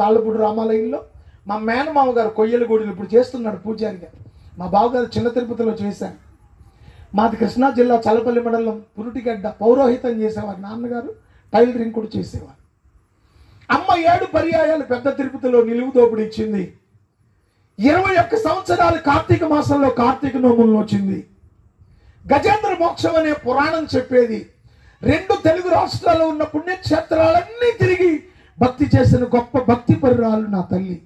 తాళ్ళపూడి రామాలయంలో మా మేనమామ గారు కొయ్యలగూడిలో ఇప్పుడు చేస్తున్నాడు పూజారిగా. మా బావగారు చిన్న తిరుపతిలో చేశారు. మాది కృష్ణా జిల్లా చలపల్లి మండలం పురుటిగడ్డ పౌరోహితం చేసేవారు నాన్నగారు టైలరింగ్ కూడా చేసేవారు. అమ్మ ఏడు పర్యాయాలు పెద్ద తిరుపతిలో నిలువు దోపిడి ఇచ్చింది. ఇరవై ఒక్క సంవత్సరాలు కార్తీక మాసంలో కార్తీక నోములను వచ్చింది. గజేంద్ర మోక్షం అనే పురాణం చెప్పేది. రెండు తెలుగు రాష్ట్రాల్లో ఉన్న పుణ్యక్షేత్రాలన్నీ తిరిగి భక్తి చేసిన గొప్ప భక్తి పరురాలు నా తల్లి.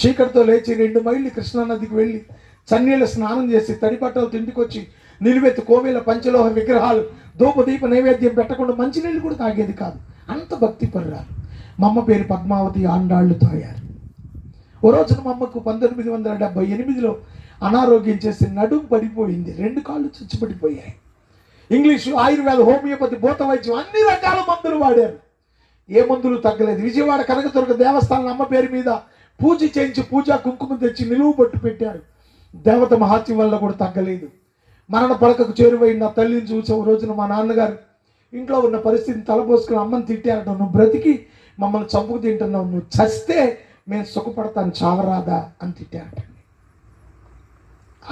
చీకటితో లేచి రెండు మైళ్ళు కృష్ణానదికి వెళ్ళి చన్నీళ్ళ స్నానం చేసి తడి తిండికొచ్చి తింటికొచ్చి నిలువెత్తు కోవేల పంచలోహ విగ్రహాలు ధూపదీప నైవేద్యం పెట్టకుండా మంచినీళ్ళు కూడా తాగేది కాదు. అంత భక్తి పరురాలు. మా అమ్మ పేరు పద్మావతి ఆండాళ్ళు తాగారు ఓ రోజున మా అమ్మకు పంతొమ్మిది వందల డెబ్బై ఎనిమిదిలో అనారోగ్యం చేసి నడుము పడిపోయింది. రెండు కాళ్ళు చచ్చిపడిపోయాయి. ఇంగ్లీషు ఆయుర్వేద హోమియోపతి భూత వైద్యం అన్ని రకాల మందులు వాడారు. ఏ మందులు తగ్గలేదు. విజయవాడ కనకదుర్గ దేవస్థానం అమ్మ పేరు మీద పూజ చేయించి పూజా కుంకుమ తెచ్చి నిలువు పట్టు పెట్టారు. దేవత మహాత్యం వల్ల కూడా తగ్గలేదు. మరణ పడకకు చేరువైన నా తల్లిని చూసే ఒక రోజున మా నాన్నగారు ఇంట్లో ఉన్న పరిస్థితిని తలపోసుకుని అమ్మని తిట్టారట. నువ్వు బ్రతికి మమ్మల్ని చంపుకు తింటున్నావు. నువ్వు చస్తే మేము సుఖపడతాను. చావరాదా? అని తిట్టారట.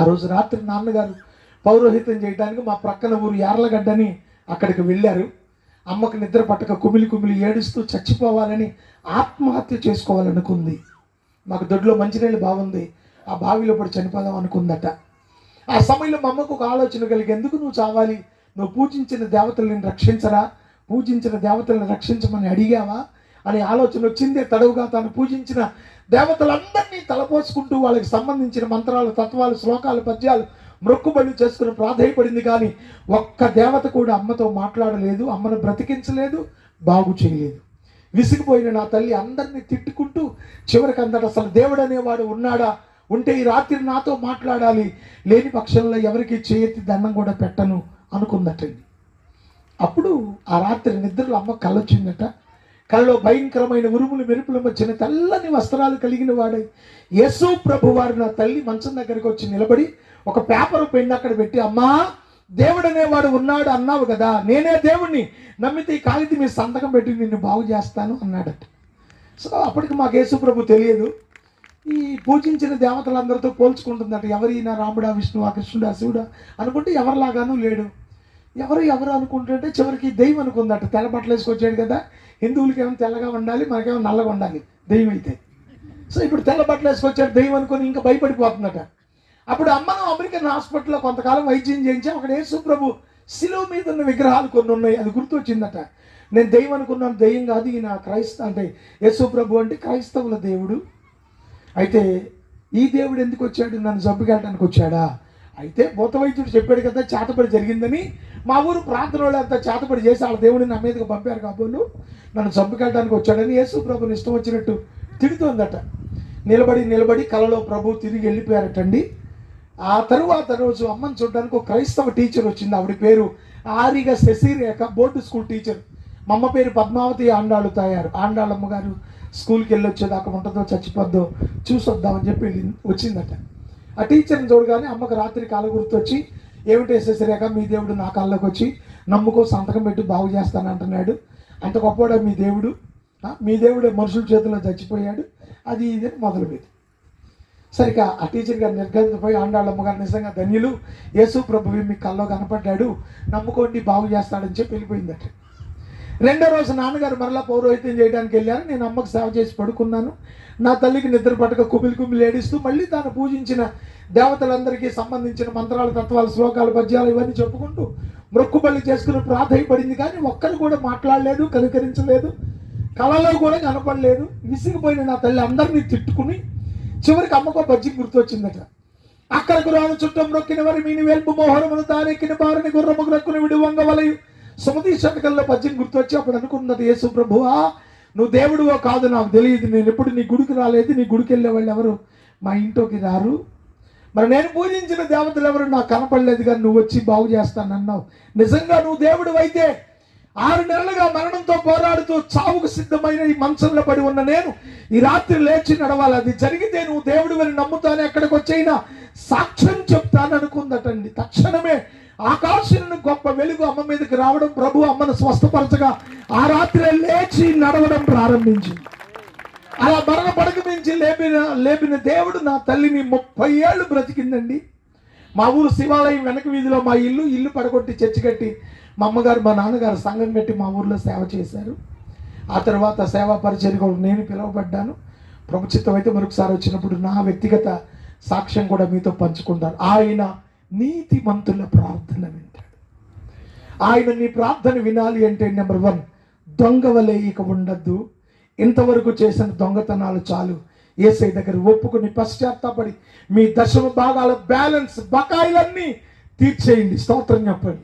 ఆ రోజు రాత్రి నాన్నగారు పౌరోహితం చేయడానికి మా ప్రక్కన ఊరు యార్లగడ్డని అక్కడికి వెళ్ళారు. అమ్మకు నిద్ర పట్టక కుమిలి కుమిలి ఏడుస్తూ చచ్చిపోవాలని ఆత్మహత్య చేసుకోవాలనుకుంది. మాకు దొడ్లో మంచినీళ్ళు బాగుంది. ఆ బావిలో పడి చనిపోదాం అనుకుందట. ఆ సమయంలో మా అమ్మకు ఒక ఆలోచన కలిగి ఎందుకు నువ్వు చావాలి? నువ్వు పూజించిన దేవతలను రక్షించరా? పూజించిన దేవతలను రక్షించమని అడిగావా? అనే ఆలోచన వచ్చిందే తడవుగా తాను పూజించిన దేవతలందరినీ తలపోసుకుంటూ వాళ్ళకి సంబంధించిన మంత్రాలు తత్వాలు శ్లోకాలు పద్యాలు మొక్కుబడి చేసుకుని ప్రాధాయపడింది కానీ ఒక్క దేవత కూడా అమ్మతో మాట్లాడలేదు అమ్మను బ్రతికించలేదు బాగు చేయలేదు. విసిగిపోయిన నా తల్లి అందరినీ తిట్టుకుంటూ చివరికి అందరు అసలు దేవుడు అనేవాడు ఉన్నాడా? ఉంటే ఈ రాత్రి నాతో మాట్లాడాలి. లేని పక్షంలో ఎవరికి చేయెత్తి దండం కూడా పెట్టను అనుకుందటండి అప్పుడు ఆ రాత్రి నిద్రలో అమ్మ కళ్ళొచ్చిందట. కళ్ళలో భయంకరమైన ఉరుములు మెరుపులు వచ్చిన తెల్లని వస్త్రాలు కలిగిన వాడై యేసు ప్రభు వారు నా తల్లి మంచం దగ్గరికి వచ్చి నిలబడి ఒక పేపర్ పెన్ను అక్కడ పెట్టి అమ్మా దేవుడు అనేవాడు ఉన్నాడు అన్నావు కదా నేనే దేవుణ్ణి. నమ్మితే ఈ కాగితం మీ సంతకం పెట్టి నిన్ను బాగు చేస్తాను అన్నాడట. సో అప్పటికి మాకు యేసుప్రభు తెలియదు. ఈ పూజించిన దేవతలందరితో పోల్చుకుంటుందట ఎవరైనా రాముడా విష్ణువా కృష్ణుడా శివుడా అనుకుంటే ఎవరిలాగానూ లేడు. ఎవరు ఎవరు అనుకుంటుంటే చివరికి దెయ్యం అనుకుందట తెల్ల బట్టలు వేసుకొచ్చాడు కదా హిందువులకి ఏమైనా తెల్లగా ఉండాలి మనకేమో నల్లగా ఉండాలి దెయ్యం అయితే. సో ఇప్పుడు తెల్ల బట్టలు వేసుకొచ్చాడు దెయ్యం అనుకొని ఇంకా భయపడిపోతుందట. అప్పుడు అమ్మను అమెరికన్ హాస్పిటల్లో కొంతకాలం వైద్యం చేయించాం. అక్కడ యేసుప్రభు శిలువ మీద ఉన్న విగ్రహాలు కొన్ని ఉన్నాయి. అది గుర్తొచ్చిందట. నేను దెయ్యం అనుకున్నాను. దెయ్యం కాదు ఈయన క్రైస్త అంటే యేసుప్రభు అంటే క్రైస్తవుల దేవుడు. అయితే ఈ దేవుడు ఎందుకు వచ్చాడు? నన్ను చంపుకెళ్ళడానికి వచ్చాడా? అయితే భూత వైద్యుడు చెప్పాడు కదా చేతపడి జరిగిందని. మా ఊరు ప్రాంతంలో అంత చేతపడి చేసి వాళ్ళ దేవుడిని నా మీదకి పంపారు కాబోలు. నన్ను చంపుకెళ్ళడానికి వచ్చాడని యేసు ప్రభుని ఇష్టం వచ్చినట్టు తిడుతోందట. నిలబడి నిలబడి కలలో ప్రభు తిరిగి వెళ్ళిపోయారటండి. ఆ తరువాత రోజు అమ్మని చూడడానికి ఒక క్రైస్తవ టీచర్ వచ్చింది. ఆవిడ పేరు ఆరిగా శశిరేఖ బోర్డు స్కూల్ టీచర్ మా అమ్మ పేరు పద్మావతి ఆండాళ్ళు తాయారు. ఆండాళ్ళమ్మ గారు స్కూల్కి వెళ్ళి వచ్చేదాకా ఉంటుందో చచ్చిపోద్దో చూసొద్దామని చెప్పి వచ్చిందట. ఆ టీచర్ని చూడగానే అమ్మకు రాత్రి కాల గుర్తొచ్చి ఏమిటి శశిరేఖ మీ దేవుడు నా కాళ్ళకి వచ్చి నమ్ముకో సంతకం పెట్టి బాగు చేస్తానంటున్నాడు అంత గొప్పవాడా మీ దేవుడు? మీ దేవుడే మనుషుల చేతిలో చచ్చిపోయాడు. అది ఇది మొదలుపెట్టి సరిగా ఆ టీచర్ గారు నిర్గంధపోయి ఆండాళ్ళమ్మ గారు నిజంగా ధన్యులు. యేసు ప్రభువి మీ కల్లో కనపడ్డాడు. నమ్ముకోండి బాగు చేస్తాడని చెప్పి వెళ్ళిపోయిందట. రెండో రోజు నాన్నగారు మరలా పౌరోహిత్యం చేయడానికి వెళ్ళారు. నేను అమ్మకు సేవ చేసి పడుకున్నాను. నా తల్లికి నిద్ర పట్టక కుమిలి కుమిలి ఏడిస్తూ మళ్ళీ తాను పూజించిన దేవతలందరికీ సంబంధించిన మంత్రాలు తత్వాలు శ్లోకాలు పద్యాలు ఇవన్నీ చెప్పుకుంటూ మొక్కుబల్లి చేసుకుని ప్రాధాయపడింది. కానీ ఒక్కరు కూడా మాట్లాడలేదు కనికరించలేదు. కళలో కూడా కనపడలేదు. విసిగిపోయిన నా తల్లి అందరినీ తిట్టుకుని చివరికి అమ్మకో బజ్జి గుర్తొచ్చిందట. అక్కడికి రాను చుట్టం నొక్కిన వారి మీని వెల్పు మోహరమును తానెక్కిన బారిని గుర్రము రక్కుని విడువంగ వలయు. సుమతి శతకంలో పద్యం గుర్తొచ్చి అప్పుడు అనుకున్నది యేసు ప్రభువా నువ్వు దేవుడువో కాదు నాకు తెలియదు. నేను ఎప్పుడు నీ గుడికి రాలేదు. నీ గుడికి వెళ్ళే వాళ్ళు ఎవరు? మా ఇంట్లోకి రారు. మరి నేను పూజించిన దేవతలు ఎవరు? నాకు కనపడలేదు కానీ నువ్వు వచ్చి బాగు చేస్తానన్నావు. నిజంగా నువ్వు దేవుడు అయితే ఆరు నెలలుగా మరణంతో పోరాడుతూ చావుకు సిద్ధమైన ఈ మంచంలో పడి ఉన్న నేను ఈ రాత్రి లేచి నడవాలి. అది జరిగితే నువ్వు దేవుడు అని నమ్ముతాను ఎక్కడికి వచ్చైనా సాక్ష్యం చెప్తాను అనుకుందటండి. తక్షణమే ఆకాశం గొప్ప వెలుగు అమ్మ మీదకి రావడం ప్రభు అమ్మను స్వస్థపరచగా ఆ రాత్రి లేచి నడవడం ప్రారంభించింది. అలా మరణ పడక మించి లేపిన లేపిన దేవుడు నా తల్లిని ముప్పై ఏళ్ళు బ్రతికిందండి. మా ఊరు శివాలయం వెనక వీధిలో మా ఇల్లు ఇల్లు పడగొట్టి చర్చి కట్టి మా అమ్మగారు మా నాన్నగారు సంఘం పెట్టి మా ఊర్లో సేవ చేశారు. ఆ తర్వాత సేవా పరిచర్యకు నేను పిలువబడ్డాను. ప్రభుత్వం అయితే మరొకసారి వచ్చినప్పుడు నా వ్యక్తిగత సాక్ష్యం కూడా మీతో పంచుకుంటాను. ఆయన నీతిమంతుల ప్రార్థన వింటాడు. ఆయన నీ ప్రార్థన వినాలి అంటే నెంబర్ వన్ దొంగ వలె ఇక ఉండద్దు. ఇంతవరకు చేసిన దొంగతనాలు చాలు. ఏసై దగ్గర ఒప్పుకుని పశ్చాత్తాపడి మీ దశమ భాగాల బ్యాలెన్స్ బకాయిలన్నీ తీర్చేయండి. స్తోత్రం చెప్పండి.